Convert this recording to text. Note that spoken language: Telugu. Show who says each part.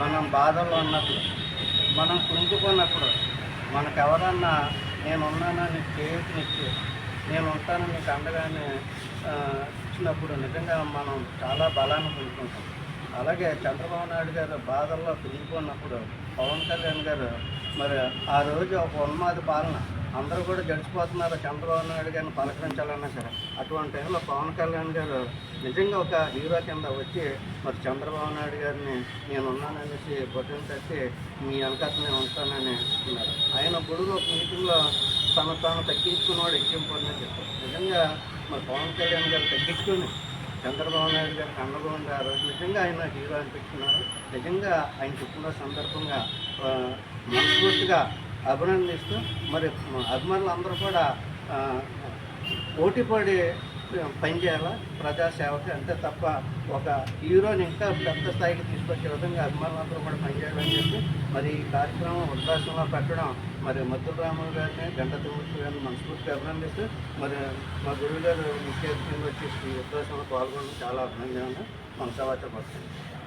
Speaker 1: మనం బాధల్లో ఉన్నప్పుడు మనం కుంజుకున్నప్పుడు మనకు ఎవరన్నా నేను ఉన్నానని చేతినిచ్చి నేను ఉంటాను నీకు అండగానే ఇచ్చినప్పుడు నిజంగా మనం చాలా బలాన్ని పొందుకుంటాం. అలాగే చంద్రబాబు నాయుడు గారు బాధల్లో కృంగిపోయినప్పుడు పవన్ కళ్యాణ్ గారు మరి ఆ రోజు ఒక ఉన్మాది పాలన. అందరూ కూడా గడిచిపోతున్నారు చంద్రబాబు నాయుడు గారిని పలకరించాలన్నా సరే. అటువంటి టైంలో పవన్ కళ్యాణ్ గారు నిజంగా ఒక హీరో కింద వచ్చి మరి చంద్రబాబు నాయుడు గారిని నేను ఉన్నాననేసి బొట్టను తట్టి మీ వెనకాల నేను ఉంటానని అన్నారు. ఆయన గుడిలో ఒక మీటింగ్లో తను తాను తగ్గించుకున్నవాడు ఎక్కింపుని చెప్పారు. నిజంగా మరి పవన్ కళ్యాణ్ గారు తగ్గించుకుని చంద్రబాబు నాయుడు గారికి అండగా ఉండి ఆ రోజు నిజంగా ఆయన హీరో అనిపించుకున్నారు. నిజంగా ఆయన చెప్పుకున్న సందర్భంగా మనస్ఫూర్తిగా అభినందిస్తూ మరి అభిమానులు అందరూ కూడా పోటీ పోటీపడి పనిచేయాలా? ప్రజాసేవకి అంతే తప్ప ఒక హీరోని ఇంకా పెద్ద స్థాయికి తీసుకొచ్చే విధంగా అభిమానులందరూ కూడా పనిచేయాలని చెప్పి మరి ఈ కార్యక్రమం ఉద్దేశంలో పెట్టడం మరి మద్దుల రాములు గారిని గంట తిమ్మూర్తి గారిని మనస్ఫూర్తిగా అభినందిస్తూ మరి మా గురువు గారు ముఖ్య అతిథిగా వచ్చి ఈ ఉద్దేశంలో పాల్గొనడం చాలా అభినందన మన సమాచారం